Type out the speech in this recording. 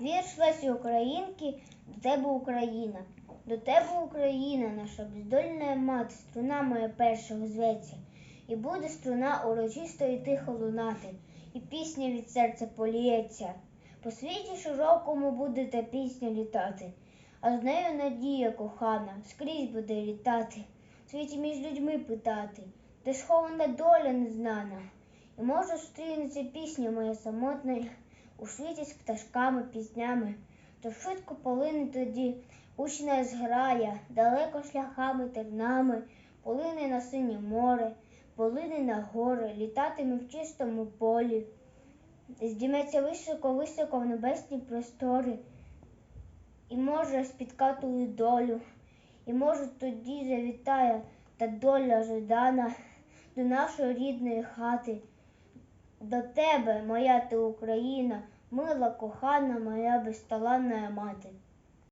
Вірш Лесі Українки, до тебе Україна. До тебе Україна, наша бездольна мати, струна моя першого зветься, і буде струна урочисто і тихо лунати, і пісня від серця поліється. По світі широкому буде та пісня літати, а з нею надія кохана скрізь буде літати, в світі між людьми питати, де схована доля незнана, і може зустрінеться пісня моя самотна у світі з пташками, піснями, то швидко полине тоді учна зграя, далеко шляхами тернами, полине на синє море, полине на гори, літатиме в чистому полі, здіметься високо-високо в небесні простори, і може спіткатую долю, і може тоді завітає та доля жадана до нашої рідної хати. До тебе, моя ти Україна, мила, кохана, моя безталанна мати.